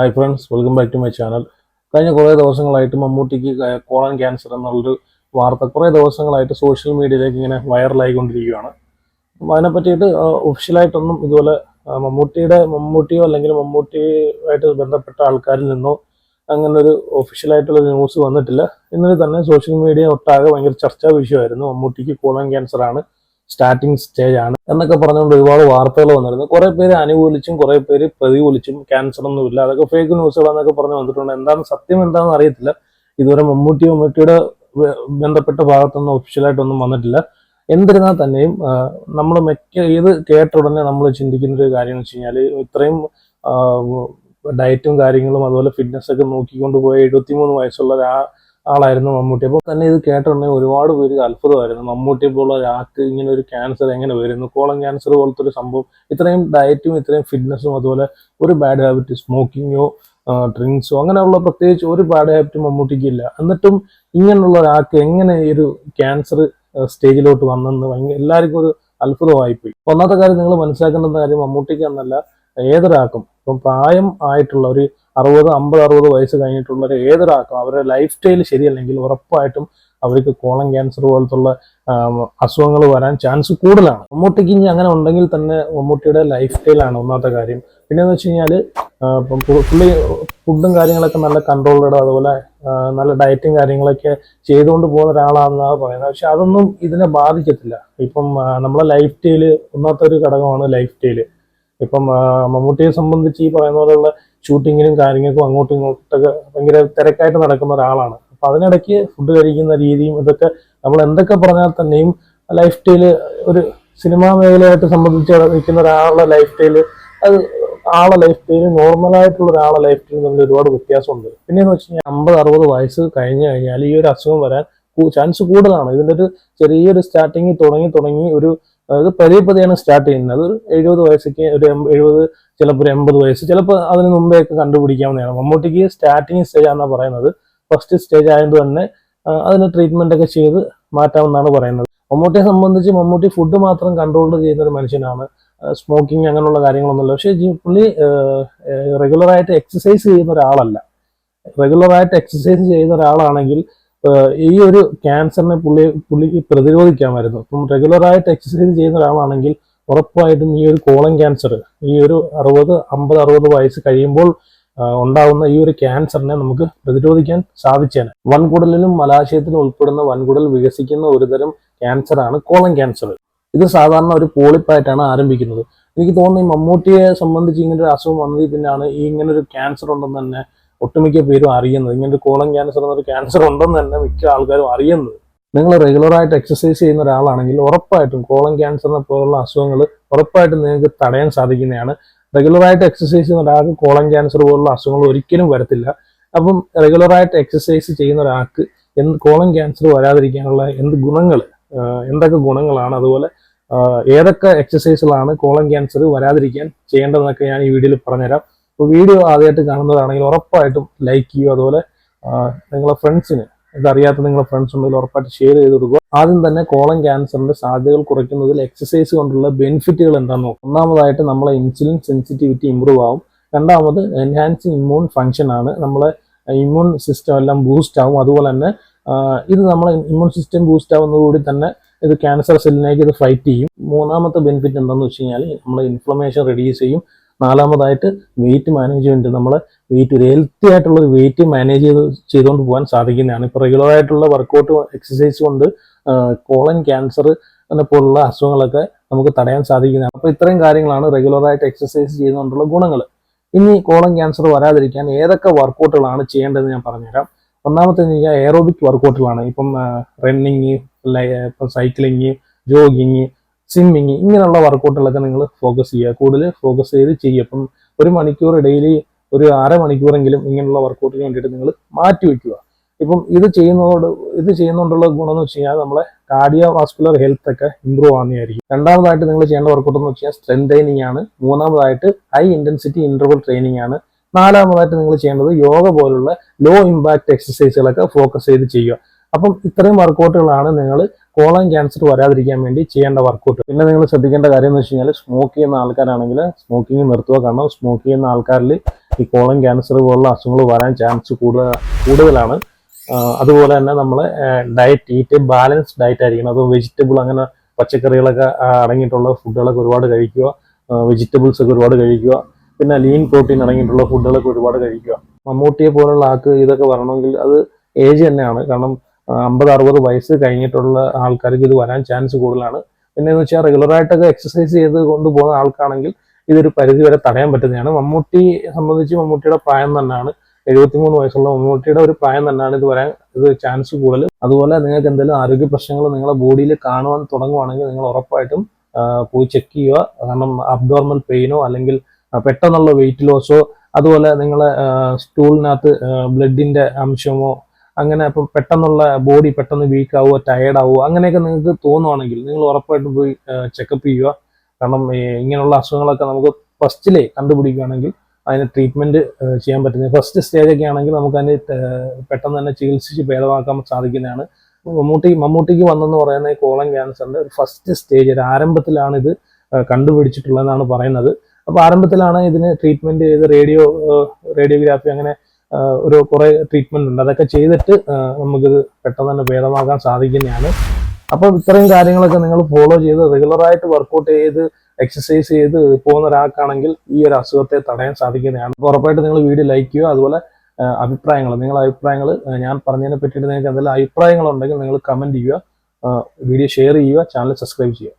Hi friends welcome back to my channel കഴിഞ്ഞ കുറേ ദിവസങ്ങളായിട്ട് മമ്മൂട്ടിക്ക് കോളൻ ക്യാൻസർ എന്നുള്ളൊരു വാർത്ത കുറേ ദിവസങ്ങളായിട്ട് സോഷ്യൽ മീഡിയയിലേക്ക് ഇങ്ങനെ വൈറലായിക്കൊണ്ടിരിക്കുകയാണ് അതിനെ പറ്റിയിട്ട് ഒഫീഷ്യലായിട്ടൊന്നും ഇതുപോലെ മമ്മൂട്ടിയുടെ മമ്മൂട്ടിയോ അല്ലെങ്കിൽ മമ്മൂട്ടിയുമായിട്ട് ബന്ധപ്പെട്ട ആൾക്കാരിൽ നിന്നോ അങ്ങനെ ഒരു ഒഫീഷ്യലായിട്ടുള്ള ന്യൂസ് വന്നിട്ടില്ല. ഇന്നലെ തന്നെ സോഷ്യൽ മീഡിയ ഒട്ടാകെ ഭയങ്കര ചർച്ചാ വിഷയമായിരുന്നു. മമ്മൂട്ടിക്ക് കോളൻ ക്യാൻസർ ആണ് സ്റ്റാർട്ടിങ് സ്റ്റേജ് ആണ് എന്നൊക്കെ പറഞ്ഞുകൊണ്ട് ഒരുപാട് വാർത്തകൾ വന്നിരുന്നു. കുറെ പേര് അനുകൂലിച്ചും കുറെ പേര് പ്രതികൂലിച്ചും ക്യാൻസർ ഒന്നുമില്ല അതൊക്കെ ഫേക്ക് ന്യൂസുകളെന്നൊക്കെ പറഞ്ഞ് വന്നിട്ടുണ്ട്. എന്താണ് സത്യം എന്താണെന്ന് അറിയത്തില്ല. ഇതുവരെ മമ്മൂട്ടി മമ്മൂട്ടിയുടെ ബന്ധപ്പെട്ട ഭാഗത്തൊന്നും ഒഫീഷ്യലായിട്ടൊന്നും വന്നിട്ടില്ല. എന്നിരുന്നാൽ തന്നെയും നമ്മൾ മിക്ക ഇത് കേട്ട ഉടനെ നമ്മൾ ചിന്തിക്കുന്ന ഒരു കാര്യം എന്ന് വെച്ച് കഴിഞ്ഞാൽ ഇത്രയും ഡയറ്റും കാര്യങ്ങളും അതുപോലെ ഫിറ്റ്നസ് ഒക്കെ നോക്കിക്കൊണ്ട് പോയ എഴുപത്തിമൂന്ന് വയസ്സുള്ള ആ- ആളായിരുന്നു മമ്മൂട്ടി. അപ്പോൾ തന്നെ ഇത് കേട്ടിട്ടുണ്ടെങ്കിൽ ഒരുപാട് പേര് അത്ഭുതമായിരുന്നു. മമ്മൂട്ടി പോലുള്ള ഒരാൾക്ക് ഇങ്ങനെ ഒരു ക്യാൻസർ എങ്ങനെ വരുന്നു? കോളം ക്യാൻസർ പോലത്തെ ഒരു സംഭവം ഇത്രയും ഡയറ്റും ഇത്രയും ഫിറ്റ്നസ്സും അതുപോലെ ഒരു ബാഡ് ഹാബിറ്റ് സ്മോക്കിങ്ങോ ഡ്രിങ്ക്സോ അങ്ങനെയുള്ള പ്രത്യേകിച്ച് ഒരു ബാഡ് ഹാബിറ്റ് മമ്മൂട്ടിക്ക് ഇല്ല എന്നിട്ടും ഇങ്ങനെയുള്ള ഒരാൾക്ക് എങ്ങനെ ഈ ഒരു ക്യാൻസർ സ്റ്റേജിലോട്ട് വന്നെന്ന് ഭയങ്കര എല്ലാവർക്കും ഒരു അത്ഭുതമായിപ്പോയി. ഒന്നാമത്തെ കാര്യം നിങ്ങൾ മനസ്സിലാക്കേണ്ട കാര്യം മമ്മൂട്ടിക്ക് എന്നല്ല ഏതൊരാൾക്കും. ഇപ്പം പ്രായം ആയിട്ടുള്ള ഒരു അറുപത് അമ്പത് അറുപത് വയസ്സ് കഴിഞ്ഞിട്ടുള്ള ഏതൊരാൾക്കും അവരുടെ ലൈഫ് സ്റ്റൈൽ ശരിയല്ലെങ്കിൽ ഉറപ്പായിട്ടും അവർക്ക് കോളം ക്യാൻസർ പോലത്തുള്ള അസുഖങ്ങൾ വരാൻ ചാൻസ് കൂടുതലാണ്. മമ്മൂട്ടിക്ക് ഇനി അങ്ങനെ ഉണ്ടെങ്കിൽ തന്നെ മമ്മൂട്ടിയുടെ ലൈഫ് സ്റ്റൈലാണ് ഒന്നാമത്തെ കാര്യം. പിന്നെ എന്ന് വെച്ച് കഴിഞ്ഞാൽ പുള്ളി ഫുഡും കാര്യങ്ങളൊക്കെ നല്ല കൺട്രോൾഡ് അതുപോലെ നല്ല ഡയറ്റും കാര്യങ്ങളൊക്കെ ചെയ്തുകൊണ്ട് പോകുന്ന ഒരാളാണെന്നാണ് പറയുന്നത്. പക്ഷെ അതൊന്നും ഇതിനെ ബാധിക്കത്തില്ല. ഇപ്പം നമ്മളെ ലൈഫ് സ്റ്റൈൽ ഒന്നാമത്തെ ഒരു ഘടകമാണ് ലൈഫ് സ്റ്റൈൽ ഇപ്പം മമ്മൂട്ടിയെ സംബന്ധിച്ച് ഈ പറയുന്ന പോലെയുള്ള ഷൂട്ടിങ്ങിനും കാര്യങ്ങൾക്കും അങ്ങോട്ടും ഇങ്ങോട്ടൊക്കെ ഭയങ്കര തിരക്കായിട്ട് നടക്കുന്ന ഒരാളാണ്. അപ്പൊ അതിനിടയ്ക്ക് ഫുഡ് കഴിക്കുന്ന രീതിയും ഇതൊക്കെ നമ്മൾ എന്തൊക്കെ പറഞ്ഞാൽ തന്നെയും ലൈഫ് സ്റ്റൈൽ ഒരു സിനിമാ മേഖലയായിട്ട് സംബന്ധിച്ച് നിൽക്കുന്ന ഒരാളുടെ ലൈഫ് സ്റ്റൈൽ അത് ആളെ ലൈഫ് സ്റ്റൈൽ നോർമലായിട്ടുള്ള ഒരാളെ ലൈഫ് സ്റ്റൈലും തമ്മിൽ ഒരുപാട് വ്യത്യാസമുണ്ട്. പിന്നെയെന്ന് വെച്ച് കഴിഞ്ഞാൽ അമ്പത് അറുപത് വയസ്സ് കഴിഞ്ഞു കഴിഞ്ഞാൽ ഈ ഒരു അസുഖം വരാൻ ചാൻസ് കൂടുതലാണ്. ഇതിന്റെ ഒരു ചെറിയൊരു സ്റ്റാർട്ടിങ് തുടങ്ങി തുടങ്ങി ഒരു അത് പതിയെ പതിയാണ് സ്റ്റാർട്ട് ചെയ്യുന്നത്. ഒരു എഴുപത് വയസ്സൊക്കെ ഒരു എഴുപത് ചിലപ്പോൾ ഒരു എൺപത് വയസ്സ്. ചിലപ്പോൾ അതിന് മുമ്പേ ഒക്കെ കണ്ടുപിടിക്കാവുന്നതാണ്. മമ്മൂട്ടിക്ക് സ്റ്റാർട്ടിങ് സ്റ്റേജ് ആണെന്നാണ് പറയുന്നത്. ഫസ്റ്റ് സ്റ്റേജ് ആയതുകൊണ്ട് തന്നെ അതിന് ട്രീറ്റ്മെന്റ് ഒക്കെ ചെയ്ത് മാറ്റാമെന്നാണ് പറയുന്നത്. മമ്മൂട്ടിയെ സംബന്ധിച്ച് മമ്മൂട്ടി ഫുഡ് മാത്രം കൺട്രോൾ ചെയ്യുന്ന ഒരു മനുഷ്യനാണ്. സ്മോക്കിംഗ് അങ്ങനെയുള്ള കാര്യങ്ങളൊന്നുമില്ല. പക്ഷേ പുള്ളി റെഗുലറായിട്ട് എക്സസൈസ് ചെയ്യുന്ന ഒരാളല്ല. റെഗുലറായിട്ട് എക്സസൈസ് ചെയ്യുന്ന ഒരാളാണെങ്കിൽ ഈ ഒരു ക്യാൻസറിനെ പുള്ളി പുള്ളിക്ക് പ്രതിരോധിക്കാമായിരുന്നു. അപ്പം റെഗുലറായിട്ട് എക്സസൈസ് ചെയ്യുന്ന ഒരാളാണെങ്കിൽ ഉറപ്പായിട്ടും ഈ ഒരു കോളൻ ക്യാൻസർ ഈ ഒരു അറുപത് അമ്പത് അറുപത് വയസ്സ് കഴിയുമ്പോൾ ഉണ്ടാവുന്ന ഈ ഒരു ക്യാൻസറിനെ നമുക്ക് പ്രതിരോധിക്കാൻ സാധിച്ചേനെ. വൻകുടലിലും മലാശയത്തിലും ഉൾപ്പെടുന്ന വൻകുടൽ വികസിക്കുന്ന ഒരുതരം ക്യാൻസറാണ് കോളൻ ക്യാൻസർ. ഇത് സാധാരണ ഒരു പോളിപ്പായിട്ടാണ് ആരംഭിക്കുന്നത്. എനിക്ക് തോന്നുന്നു ഈ മമ്മൂട്ടിയെ സംബന്ധിച്ച് ഇങ്ങനെ ഒരു അസുഖം വന്നതിൽ പിന്നാണ് ഈ ഇങ്ങനെ ഒരു ക്യാൻസർ ഉണ്ടെന്ന് തന്നെ ഒട്ടുമിക്ക പേരും അറിയുന്നത്. ഇങ്ങനെ ഒരു കോളം ക്യാൻസർ എന്നൊരു ക്യാൻസർ ഉണ്ടെന്ന് തന്നെ മിക്ക ആൾക്കാരും അറിയുന്നത്. നിങ്ങൾ റെഗുലറായിട്ട് എക്സസൈസ് ചെയ്യുന്ന ഒരാളാണെങ്കിൽ ഉറപ്പായിട്ടും കോളൻ ക്യാൻസറിനെ പോലുള്ള അസുഖങ്ങൾ ഉറപ്പായിട്ടും നിങ്ങൾക്ക് തടയാൻ സാധിക്കുന്നതാണ്. റെഗുലറായിട്ട് എക്സസൈസ് ചെയ്യുന്ന ഒരാൾക്ക് കോളം ക്യാൻസർ പോലുള്ള അസുഖങ്ങൾ ഒരിക്കലും വരത്തില്ല. അപ്പം റെഗുലറായിട്ട് എക്സസൈസ് ചെയ്യുന്ന ഒരാൾക്ക് എന്ത് കോളം ക്യാൻസർ വരാതിരിക്കാനുള്ള എന്ത് ഗുണങ്ങൾ എന്തൊക്കെ ഗുണങ്ങളാണ്? അതുപോലെ ഏതൊക്കെ എക്സസൈസുകളാണ് കോളം ക്യാൻസർ വരാതിരിക്കാൻ ചെയ്യേണ്ടതെന്നൊക്കെ ഞാൻ ഈ വീഡിയോയിൽ പറഞ്ഞുതരാം. അപ്പോൾ വീഡിയോ ആദ്യമായിട്ട് കാണുന്നതാണെങ്കിൽ ഉറപ്പായിട്ടും ലൈക്ക് ചെയ്യുക. അതുപോലെ നിങ്ങളുടെ നിങ്ങളെ ഫ്രണ്ട്സിന് ഇതറിയാത്ത നിങ്ങളുടെ ഫ്രണ്ട്സ് ഉണ്ടെങ്കിൽ ഉറപ്പായിട്ട് ഷെയർ ചെയ്ത് കൊടുക്കുക. ആദ്യം തന്നെ കോളം ക്യാൻസറിന്റെ സാധ്യതകൾ കുറയ്ക്കുന്നതിൽ എക്സസൈസ് കൊണ്ടുള്ള ബെനിഫിറ്റുകൾ എന്താണെന്ന് നോക്കാം. ഒന്നാമതായിട്ട് നമ്മളെ ഇൻസുലിൻ സെൻസിറ്റിവിറ്റി ഇമ്പ്രൂവ് ആവും. രണ്ടാമത് എൻഹാൻസിങ് ഇമ്മ്യൂൺ ഫംഗ്ഷൻ ആണ്. നമ്മളെ ഇമ്മ്യൂൺ സിസ്റ്റം എല്ലാം ബൂസ്റ്റ് ആവും. അതുപോലെ തന്നെ ഇത് നമ്മളെ ഇമ്മ്യൂൺ സിസ്റ്റം ബൂസ്റ്റ് ആവുന്നതോടുകൂടി തന്നെ ഇത് ക്യാൻസർ സെല്ലിനേക്ക് ഇത് ഫൈറ്റ് ചെയ്യും. മൂന്നാമത്തെ ബെനിഫിറ്റ് എന്താണെന്ന് വെച്ച് കഴിഞ്ഞാൽ നമ്മളെ ഇൻഫ്ലമേഷൻ റെഡ്യൂസ് ചെയ്യും. നാലാമതായിട്ട് വെയിറ്റ് മാനേജ്മെന്റ് നമ്മളെ വെയിറ്റ് ഒരു ഹെൽത്തി ആയിട്ടുള്ള ഒരു വെയിറ്റ് മാനേജ് ചെയ്ത് ചെയ്തുകൊണ്ട് പോകാൻ സാധിക്കുന്നതാണ്. ഇപ്പോൾ റെഗുലർ ആയിട്ടുള്ള വർക്കൗട്ട് എക്സസൈസ് കൊണ്ട് കോളൻ ക്യാൻസർ പോലുള്ള അസുഖങ്ങളൊക്കെ നമുക്ക് തടയാൻ സാധിക്കുന്നതാണ്. അപ്പോൾ ഇത്രയും കാര്യങ്ങളാണ് റെഗുലർ ആയിട്ട് എക്സസൈസ് ചെയ്യുന്നതുകൊണ്ടുള്ള ഗുണങ്ങൾ ഇനി കോളൻ ക്യാൻസർ വരാതിരിക്കാൻ ഏതൊക്കെ വർക്കൗട്ടുകളാണ് ചെയ്യേണ്ടതെന്ന് ഞാൻ പറഞ്ഞുതരാം. ഒന്നാമത്തെ എയറോബിക് വർക്കൗട്ടുകളാണ് ഇപ്പം റണ്ണിങ് ഇപ്പം സൈക്ലിങ് ജോഗിങ് സ്വിമ്മിങ് ഇങ്ങനെയുള്ള വർക്കൗട്ടുകളൊക്കെ നിങ്ങൾ ഫോക്കസ് ചെയ്യുക. കൂടുതൽ ഫോക്കസ് ചെയ്ത് ചെയ്യുക. അപ്പം ഒരു മണിക്കൂർ ഡെയിലി ഒരു അരമണിക്കൂറെങ്കിലും ഇങ്ങനെയുള്ള വർക്കൗട്ടിന് വേണ്ടിയിട്ട് നിങ്ങൾ മാറ്റി വെക്കുക. ഇപ്പം ഇത് ചെയ്യുന്നതോട് ഇത് ചെയ്യുന്നതുകൊണ്ടുള്ള ഗുണം എന്ന് വെച്ച് കഴിഞ്ഞാൽ നമ്മളെ കാർഡിയോ വാസ്കുലർ ഹെൽത്ത് ഒക്കെ ഇമ്പ്രൂവ് ആവുന്നതായിരിക്കും. രണ്ടാമതായിട്ട് നിങ്ങൾ ചെയ്യേണ്ട വർക്കൗട്ട് എന്ന് വെച്ച് കഴിഞ്ഞാൽ സ്ട്രെങ്ത് ട്രെയിനിങ് ആണ്. മൂന്നാമതായിട്ട് ഹൈ ഇന്റൻസിറ്റി ഇന്റർവൽ ട്രെയിനിങ് ആണ്. നാലാമതായിട്ട് നിങ്ങൾ ചെയ്യേണ്ടത് യോഗ പോലുള്ള ലോ ഇമ്പാക്ട് എക്സസൈസുകളൊക്കെ ഫോക്കസ് ചെയ്ത് ചെയ്യുക. അപ്പം ഇത്രയും വർക്കൗട്ടുകളാണ് നിങ്ങൾ കോളൻ ക്യാൻസർ വരാതിരിക്കാൻ വേണ്ടി ചെയ്യേണ്ട വർക്കൗട്ട് പിന്നെ നിങ്ങൾ ശ്രദ്ധിക്കേണ്ട കാര്യം എന്ന് വെച്ച് കഴിഞ്ഞാൽ സ്മോക്ക് ചെയ്യുന്ന ആൾക്കാരാണെങ്കിൽ സ്മോക്കിംഗ് നിർത്തുക. കാരണം സ്മോക്ക് ചെയ്യുന്ന ആൾക്കാരിൽ ഈ കോളൻ ക്യാൻസർ പോലുള്ള അസുഖങ്ങൾ വരാൻ ചാൻസ് കൂടുതൽ കൂടുതലാണ്. അതുപോലെ തന്നെ നമ്മൾ ഡയറ്റ് ഈറ്റ് ബാലൻസ്ഡ് ഡയറ്റ് ആയിരിക്കണം. അത് വെജിറ്റബിൾ അങ്ങനെ പച്ചക്കറികളൊക്കെ അടങ്ങിയിട്ടുള്ള ഫുഡുകളൊക്കെ ഒരുപാട് കഴിക്കുക. വെജിറ്റബിൾസ് ഒക്കെ ഒരുപാട് കഴിക്കുക. പിന്നെ ലീൻ പ്രോട്ടീൻ അടങ്ങിയിട്ടുള്ള ഫുഡുകളൊക്കെ ഒരുപാട് കഴിക്കുക. മമ്മൂട്ടിയെ പോലുള്ള ആൾക്ക് ഇതൊക്കെ വരണമെങ്കിൽ അത് ഏജ് തന്നെയാണ്. കാരണം അമ്പത് അറുപത് വയസ്സ് കഴിഞ്ഞിട്ടുള്ള ആൾക്കാർക്ക് ഇത് വരാൻ ചാൻസ് കൂടുതലാണ്. പിന്നെ എന്ന് വെച്ചാൽ റെഗുലറായിട്ടൊക്കെ എക്സസൈസ് ചെയ്ത് കൊണ്ടുപോകുന്ന ആൾക്കാണെങ്കിൽ ഇതൊരു പരിധി വരെ തടയാൻ പറ്റുന്നതാണ്. മമ്മൂട്ടി സംബന്ധിച്ച് മമ്മൂട്ടിയുടെ പ്രായം തന്നെയാണ്. എഴുപത്തിമൂന്ന് വയസ്സുള്ള മമ്മൂട്ടിയുടെ ഒരു പ്രായം തന്നെയാണ് ഇത് വരാൻ ഇത് ചാൻസ് കൂടുതൽ. അതുപോലെ നിങ്ങൾക്ക് എന്തെങ്കിലും ആരോഗ്യ പ്രശ്നങ്ങൾ നിങ്ങളുടെ ബോഡിയിൽ കാണുവാൻ തുടങ്ങുവാണെങ്കിൽ നിങ്ങൾ ഉറപ്പായിട്ടും പോയി ചെക്ക് ചെയ്യുക. കാരണം അബ്ഡോർമൽ പെയിനോ അല്ലെങ്കിൽ പെട്ടെന്നുള്ള വെയിറ്റ് ലോസോ അതുപോലെ നിങ്ങളെ സ്റ്റൂളിനകത്ത് ബ്ലഡിന്റെ അംശമോ അങ്ങനെ അപ്പം പെട്ടെന്നുള്ള ബോഡി പെട്ടെന്ന് വീക്ക് ആവുക ടയേർഡ് ആവുക അങ്ങനെയൊക്കെ നിങ്ങൾക്ക് തോന്നുവാണെങ്കിൽ നിങ്ങൾ ഉറപ്പായിട്ടും പോയി ചെക്കപ്പ് ചെയ്യുക. കാരണം ഇങ്ങനെയുള്ള അസുഖങ്ങളൊക്കെ നമുക്ക് ഫസ്റ്റിലേ കണ്ടുപിടിക്കുകയാണെങ്കിൽ അതിന് ട്രീറ്റ്മെന്റ് ചെയ്യാൻ പറ്റുന്ന ഫസ്റ്റ് സ്റ്റേജ് ഒക്കെ ആണെങ്കിൽ നമുക്ക് അതിന് പെട്ടെന്ന് തന്നെ ചികിത്സിച്ച് ഭേദമാക്കാൻ സാധിക്കുന്നതാണ്. മമ്മൂട്ടി മമ്മൂട്ടിക്ക് വന്നെന്ന് പറയുന്ന കോളം ക്യാൻസറിന്റെ ഒരു ഫസ്റ്റ് സ്റ്റേജ് ഒരു ആരംഭത്തിലാണ് ഇത് കണ്ടുപിടിച്ചിട്ടുള്ളതെന്നാണ് പറയുന്നത്. അപ്പോൾ ആരംഭത്തിലാണ് ഇതിന് ട്രീറ്റ്മെന്റ് ചെയ്ത് റേഡിയോ റേഡിയോഗ്രാഫി അങ്ങനെ ഒരു കുറെ ട്രീറ്റ്മെന്റ് ഉണ്ട്. അതൊക്കെ ചെയ്തിട്ട് നമുക്ക് നമുക്കിത് പെട്ടെന്ന് തന്നെ ഭേദമാക്കാൻ സാധിക്കുന്നതാണ്. അപ്പോൾ ഇത്രയും കാര്യങ്ങളൊക്കെ നിങ്ങൾ ഫോളോ ചെയ്ത് റെഗുലറായിട്ട് വർക്കൗട്ട് ചെയ്ത് എക്സസൈസ് ചെയ്ത് പോകുന്ന ഒരാൾക്കാണെങ്കിൽ ഈ ഒരു അസുഖത്തെ തടയാൻ സാധിക്കുന്നതാണ്. ഉറപ്പായിട്ട് നിങ്ങൾ വീഡിയോ ലൈക്ക് ചെയ്യുക. അതുപോലെ അഭിപ്രായങ്ങൾ നിങ്ങളുടെ അഭിപ്രായങ്ങൾ ഞാൻ പറഞ്ഞതിനെ പറ്റിയിട്ട് നിങ്ങൾക്ക് എന്തെങ്കിലും അഭിപ്രായങ്ങളുണ്ടെങ്കിൽ നിങ്ങൾ കമന്റ് ചെയ്യുക. വീഡിയോ ഷെയർ ചെയ്യുക ചാനൽ സബ്സ്ക്രൈബ് ചെയ്യുക.